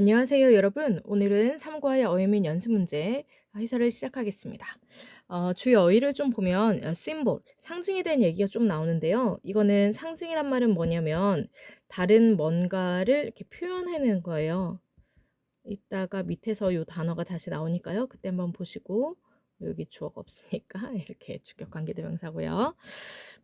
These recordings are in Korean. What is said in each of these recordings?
안녕하세요, 여러분. 오늘은 3과의 어휘민 연습 문제 해설을 시작하겠습니다. 어, 주요 어휘를 좀 보면 어, symbol, 상징에 대한 얘기가 좀 나오는데요. 이거는 상징이란 말은 뭐냐면 다른 뭔가를 이렇게 표현하는 거예요. 이따가 밑에서 이 단어가 다시 나오니까요. 그때 한번 보시고 여기 주어가 없으니까 이렇게 주격 관계대명사고요.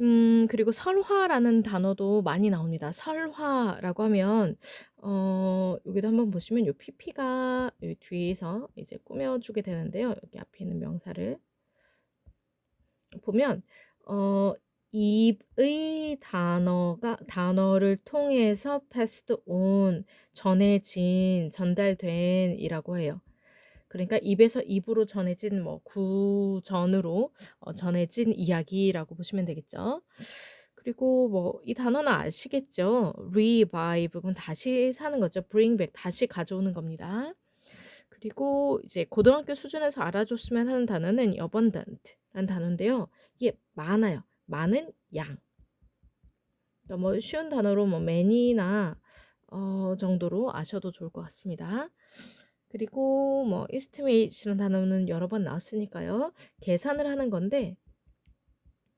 음, 그리고 설화라는 단어도 많이 나옵니다. 설화라고 하면 어, 여기도 한번 보시면 요 pp가 요 뒤에서 이제 꾸며주게 되는데요. 여기 앞에 있는 명사를 보면 어, 입의 단어가 단어를 통해서 passed on 전해진 전달된 이라고 해요. 그러니까 입에서 입으로 전해진 뭐 구전으로 어, 전해진 이야기라고 보시면 되겠죠. 그리고 뭐 이 단어는 아시겠죠? revive 그럼 다시 사는 거죠. bring back 다시 가져오는 겁니다. 그리고 이제 고등학교 수준에서 알아줬으면 하는 단어는 abundant라는 단어인데요. 이게 많아요. 많은 양. 그러니까 뭐 쉬운 단어로 뭐 many나 어, 정도로 아셔도 좋을 것 같습니다. 그리고 뭐 estimate라는 단어는 여러 번 나왔으니까요. 계산을 하는 건데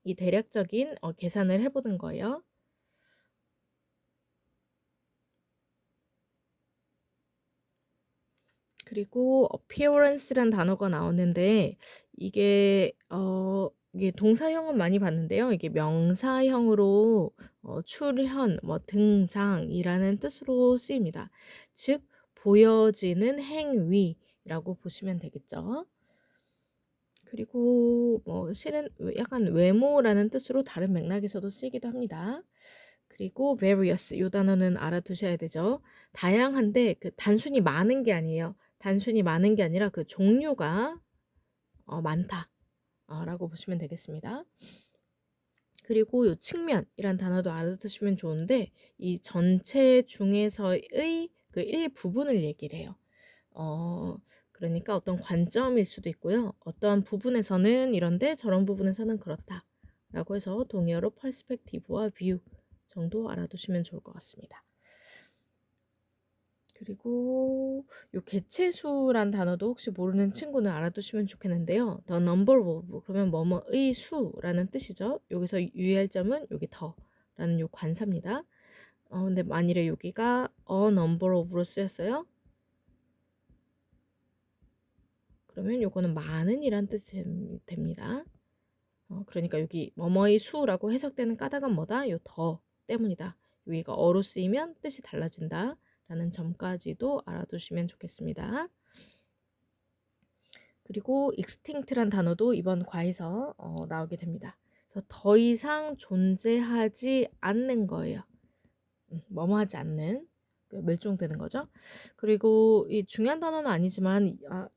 이 대략적인 어, 계산을 해보는 거예요. 그리고 appearance란 단어가 나오는데 이게 어 이게 동사형은 많이 봤는데요. 이게 명사형으로 어, 출현, 뭐 등장이라는 뜻으로 쓰입니다. 즉 보여지는 행위라고 보시면 되겠죠. 그리고 뭐 실은 약간 외모라는 뜻으로 다른 맥락에서도 쓰이기도 합니다. 그리고 various 이 단어는 알아두셔야 되죠. 다양한데 그 단순히 많은 게 아니에요. 단순히 많은 게 아니라 그 종류가 어, 많다라고 보시면 되겠습니다. 그리고 이 측면이란 단어도 알아두시면 좋은데 이 전체 중에서의 그 일부분을 얘기를 해요. 어, 그러니까 어떤 관점일 수도 있고요. 어떠한 부분에서는 이런데 저런 부분에서는 그렇다. 라고 해서 동의어로 perspective와 view 정도 알아두시면 좋을 것 같습니다. 그리고 요 개체수란 단어도 혹시 모르는 친구는 알아두시면 좋겠는데요. the number of 그러면 뭐뭐의 수라는 뜻이죠. 여기서 유의할 점은 여기 더라는 요 관사입니다. 어, 근데 만일에 여기가 a number of로 쓰였어요. 그러면 요거는 많은 이란 뜻이 됩니다. 어, 그러니까 여기 뭐뭐의 수라고 해석되는 까닭은 뭐다? 요 더 때문이다. 여기가 어로 쓰이면 뜻이 달라진다. 라는 점까지도 알아두시면 좋겠습니다. 그리고 extinct란 단어도 이번 과에서 어, 나오게 됩니다. 그래서 더 이상 존재하지 않는 거예요. 음, 뭐뭐하지 않는 그 멸종되는 거죠. 그리고 이 중요한 단어는 아니지만 아,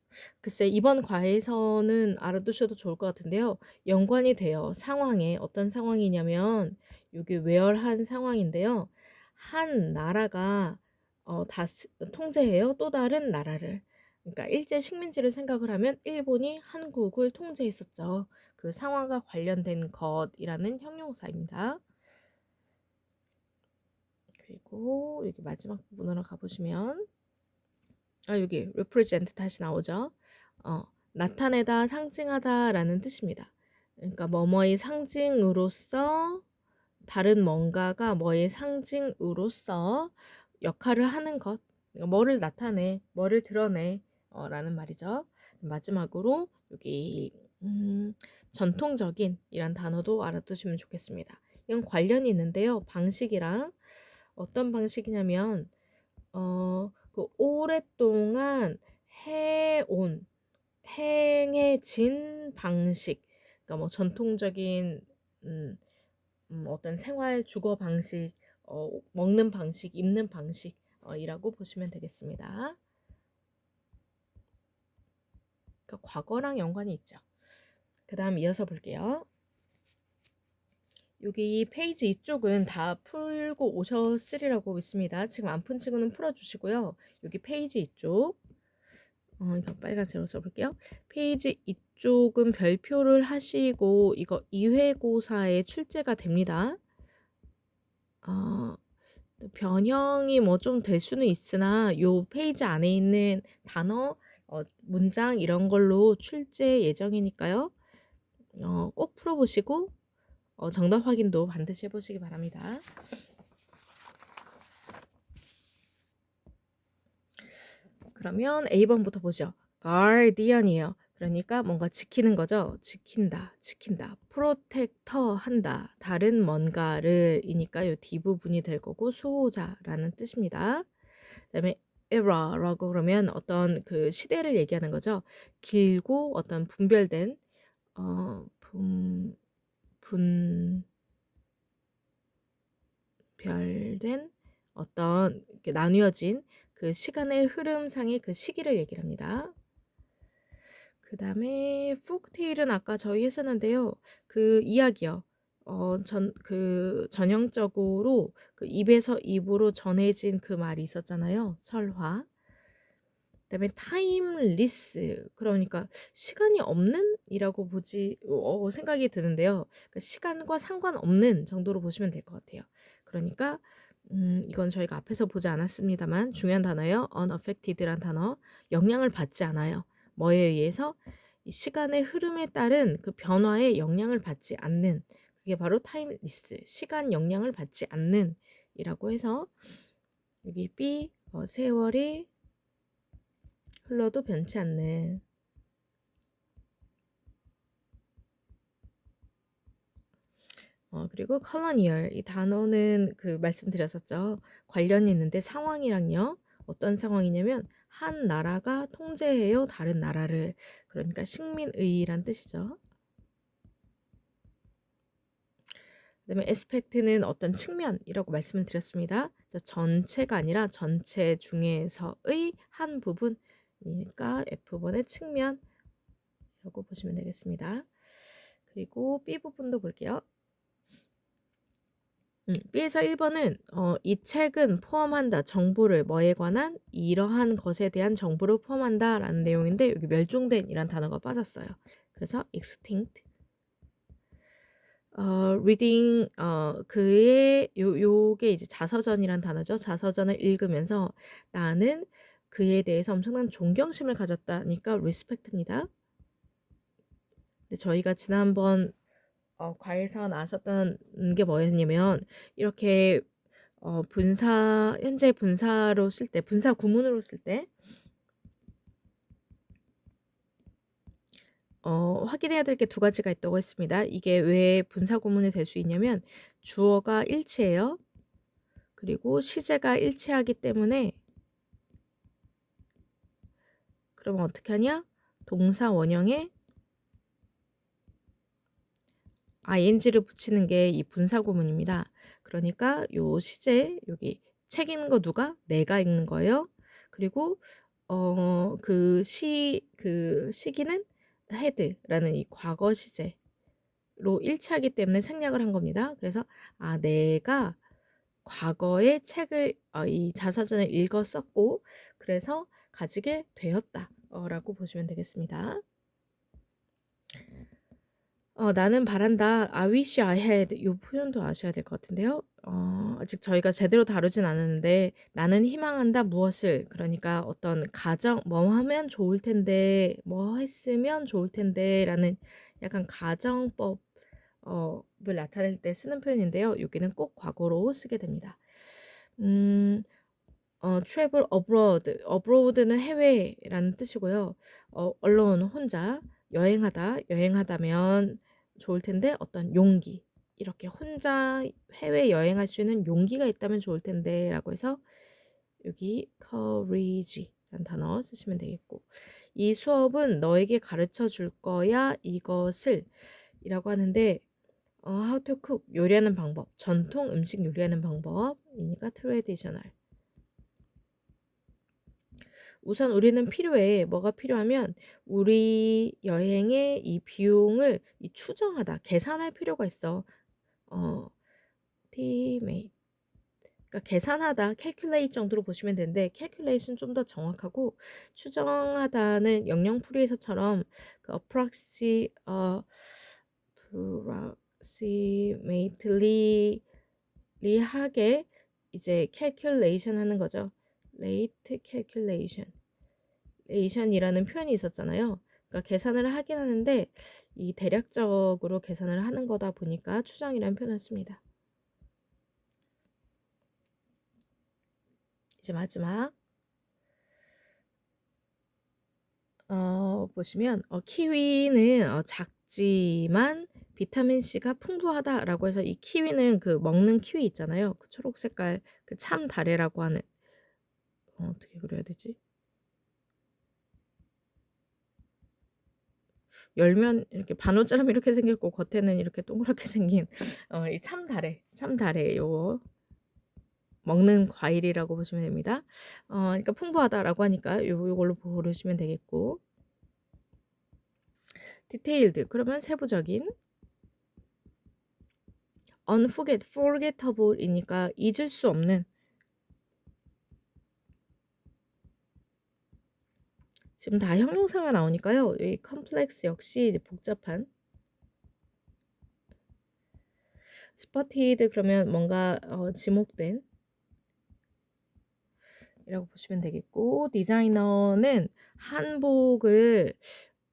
글쎄 이번 과에서는 알아두셔도 좋을 것 같은데요. 연관이 돼요. 상황에 어떤 상황이냐면 이게 외열한 상황인데요. 한 나라가 어, 다 통제해요. 또 다른 나라를. 그러니까 일제 식민지를 생각을 하면 일본이 한국을 통제했었죠. 그 상황과 관련된 것이라는 형용사입니다. 그리고 여기 마지막 부분으로 가보시면 아 여기 represent 다시 나오죠. 어, 나타내다, 상징하다라는 뜻입니다. 그러니까 뭐뭐의 상징으로서 다른 뭔가가 뭐의 상징으로서 역할을 하는 것, 뭐를 나타내, 뭐를 드러내 어, 라는 말이죠. 마지막으로 여기 음, 전통적인 이란 단어도 알아두시면 좋겠습니다. 이건 관련이 있는데요. 방식이랑 어떤 방식이냐면 어, 그 오랫동안 해온 행해진 방식 그러니까 뭐 전통적인 음, 음, 어떤 생활 주거 방식 어, 먹는 방식 입는 방식이라고 보시면 되겠습니다. 그러니까 과거랑 연관이 있죠. 그 다음 이어서 볼게요. 여기 페이지 이쪽은 다 풀고 오셨으리라고 믿습니다. 지금 안 푼 친구는 풀어주시고요. 여기 페이지 이쪽 어, 이거 빨간색으로 써볼게요. 페이지 이쪽은 별표를 하시고 이거 2회고사에 출제가 됩니다. 어, 변형이 뭐 좀 될 수는 있으나 요 페이지 안에 있는 단어, 어, 문장 이런 걸로 출제 예정이니까요. 어, 꼭 풀어보시고 어, 정답 확인도 반드시 해보시기 바랍니다. 그러면 A번부터 보죠. guardian이에요. 그러니까 뭔가 지키는 거죠. 지킨다, 지킨다. 프로텍터 한다. 다른 뭔가를 이니까 요 D 부분이 될 거고 수호자라는 뜻입니다. 그다음에 era라고 그러면 어떤 그 시대를 얘기하는 거죠. 길고 어떤 분별된 어, 분 분별된 어떤 이렇게 나뉘어진 그 시간의 흐름상의 그 시기를 얘기를 합니다. 그 다음에 포크테일은 아까 저희 했었는데요. 그 이야기요. 어, 전, 그, 전형적으로 그 입에서 입으로 전해진 그 말이 있었잖아요. 설화. 그다음에 타임리스 그러니까 시간이 없는 이라고 보지 어, 생각이 드는데요. 그러니까 시간과 상관없는 정도로 보시면 될 것 같아요. 그러니까 음, 이건 저희가 앞에서 보지 않았습니다만 중요한 단어예요. unaffected란 단어 영향을 받지 않아요. 뭐에 의해서 이 시간의 흐름에 따른 그 변화에 영향을 받지 않는 그게 바로 타임리스 시간 영향을 받지 않는 이라고 해서 여기 B 어, 세월이 흘러도 변치 않는 어, 그리고 colonial 이 단어는 그 말씀드렸었죠. 관련이 있는데 상황이랑요. 어떤 상황이냐면 한 나라가 통제해요 다른 나라를 그러니까 식민의란 뜻이죠. 그다음에 aspect는 어떤 측면이라고 말씀을 드렸습니다. 전체가 아니라 전체 중에서의 한 부분 이니까 F번의 측면이라고 보시면 되겠습니다. 그리고 B 부분도 볼게요. 음, B에서 1번은 어, 이 책은 포함한다. 정보를 뭐에 관한 이러한 것에 대한 정보를 포함한다 라는 내용인데 여기 멸종된 이란 단어가 빠졌어요. 그래서 extinct 어, reading 어, 그의 요 요게 이제 자서전이란 단어죠. 자서전을 읽으면서 나는 그에 대해서 엄청난 존경심을 가졌다니까 리스펙트입니다. 근데 저희가 지난번 어, 과일사가 나왔었던 게 뭐였냐면 이렇게 어, 분사 현재 분사로 쓸 때 분사 구문으로 쓸때 어, 확인해야 될 게 두 가지가 있다고 했습니다. 이게 왜 분사 구문이 될 수 있냐면 주어가 일치해요. 그리고 시제가 일치하기 때문에 그러면 어떻게 하냐? 동사 원형에 ing를 붙이는 게 이 분사 구문입니다. 그러니까 요 시제 여기 책 읽는 거 누가? 내가 읽는 거예요. 그리고 어 그 시 그 시기는 had라는 이 과거 시제로 일치하기 때문에 생략을 한 겁니다. 그래서 아 내가 과거에 책을 어, 이 자서전을 읽었었고 그래서 가지게 되었다라고 보시면 되겠습니다. 어, 나는 바란다. I wish I had. 이 표현도 아셔야 될 것 같은데요. 어, 아직 저희가 제대로 다루진 않았는데, 나는 희망한다. 무엇을? 그러니까 어떤 가정, 뭐 하면 좋을 텐데, 뭐 했으면 좋을 텐데, 라는 약간 가정법, 어, 을 나타낼 때 쓰는 표현인데요. 여기는 꼭 과거로 쓰게 됩니다. 음, 어, travel abroad. abroad는 해외라는 뜻이고요. 어, alone, 혼자. 여행하다. 여행하다면 좋을 텐데 어떤 용기. 이렇게 혼자 해외 여행할 수 있는 용기가 있다면 좋을 텐데 라고 해서 여기 courage라는 단어 쓰시면 되겠고 이 수업은 너에게 가르쳐 줄 거야 이것을 이라고 하는데 어, how to cook 요리하는 방법 전통 음식 요리하는 방법이니까 traditional 우선 우리는 필요해. 뭐가 필요하면 우리 여행의 이 비용을 이 추정하다, 계산할 필요가 있어. 어, estimate. 그러니까 계산하다, calculate 정도로 보시면 되는데 calculate는 좀 더 정확하고 추정하다는 영영 풀이에서처럼 그 approxi, 어, approximately 하게 이제 calculation 하는 거죠. Rate calculation. lation이라는 표현이 있었잖아요. 그러니까 계산을 하긴 하는데 이 대략적으로 계산을 하는 거다 보니까 추정이라는 표현을 씁니다. 이제 마지막 어, 보시면 어, 키위는 어, 작지만 비타민 C가 풍부하다라고 해서 이 키위는 그 먹는 키위 있잖아요. 그 초록 색깔 그 참다래라고 하는 어, 어떻게 그려야 되지? 열면 이렇게 반올처럼 이렇게 생겼고 겉에는 이렇게 동그랗게 생긴 어, 이 참다래, 참다래 요거 먹는 과일이라고 보시면 됩니다. 어, 그러니까 풍부하다라고 하니까 요 요걸로 고르시면 되겠고 디테일드 그러면 세부적인 unforget, forgettable이니까 잊을 수 없는 지금 다 형용사가 나오니까요. 이 컴플렉스 역시 복잡한 스퍼티드 그러면 뭔가 어, 지목된 이라고 보시면 되겠고 디자이너는 한복을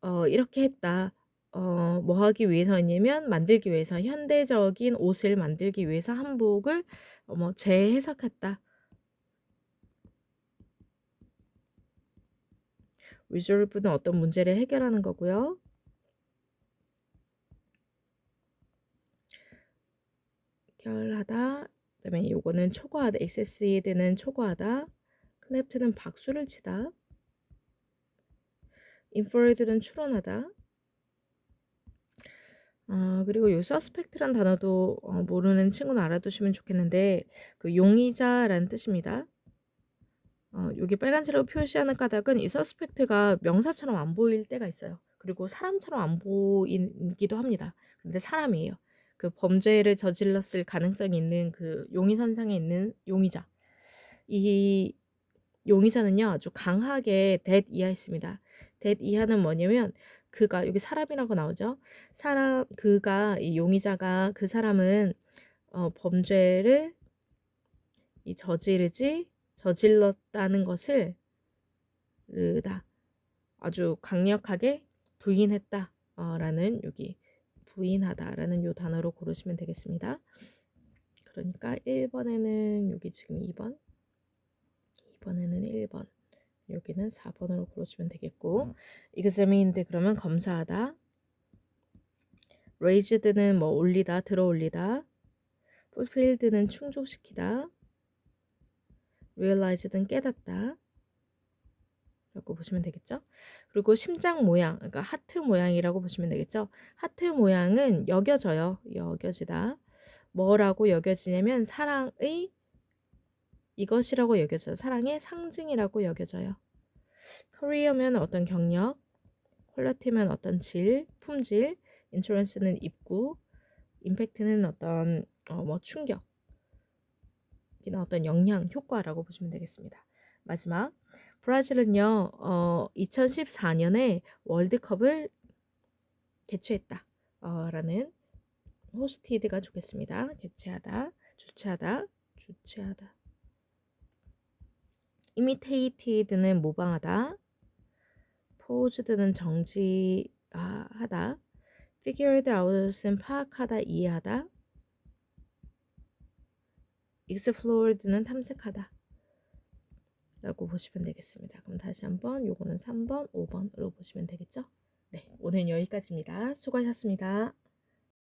어, 이렇게 했다. 어, 뭐 하기 위해서냐면 만들기 위해서 현대적인 옷을 만들기 위해서 한복을 어, 뭐 재해석했다. Resolve는 어떤 문제를 해결하는 거고요. 해결하다. 그다음에 요거는 초과하다. exced는 초과하다. clap는 박수를 치다. inferred는 추론하다. 아, 그리고 요 suspect란 단어도 어, 모르는 친구는 알아두시면 좋겠는데 그 용의자라는 뜻입니다. 어, 여기 빨간색으로 표시하는 까닭은 이 suspect가 명사처럼 안 보일 때가 있어요. 그리고 사람처럼 안 보이기도 합니다. 근데 사람이에요. 그 범죄를 저질렀을 가능성이 있는 그 용의 선상에 있는 용의자. 이 용의자는요 아주 강하게 that 이하했습니다. that 이하는 뭐냐면 그가 여기 사람이라고 나오죠. 사람 그가 이 용의자가 그 사람은 어, 범죄를 이 저지르지 저질렀다는 것을 르다. 아주 강력하게 부인했다 어, 라는 여기 부인하다 라는 요 단어로 고르시면 되겠습니다. 그러니까 1번에는 여기 지금 2번 2번에는 1번 여기는 4번으로 고르시면 되겠고 examine인데 그러면 검사하다. raised는 뭐 올리다 들어 올리다. fulfilled는 충족시키다 realize든 깨닫다 라고 보시면 되겠죠. 그리고 심장 모양, 그러니까 하트 모양이라고 보시면 되겠죠. 하트 모양은 여겨져요. 여겨지다. 뭐라고 여겨지냐면 사랑의 이것이라고 여겨져요. 사랑의 상징이라고 여겨져요. 커리어면 어떤 경력, 퀄리티면 어떤 질, 품질, 인슈런스는 입구, 임팩트는 어떤 어, 뭐 충격, 이나 어떤 영향, 효과라고 보시면 되겠습니다. 마지막 브라질은요, 어, 2014년에 월드컵을 개최했다. 어, 라는 호스티드가 좋겠습니다. 개최하다, 주최하다, 주최하다. imitated는 모방하다. posed는 정지하다. figured out은 파악하다, 이해하다. Explored는 탐색하다. 라고 보시면 되겠습니다. 그럼 다시 한번 요거는 3번, 5번으로 보시면 되겠죠? 네, 오늘 여기까지입니다. 수고하셨습니다.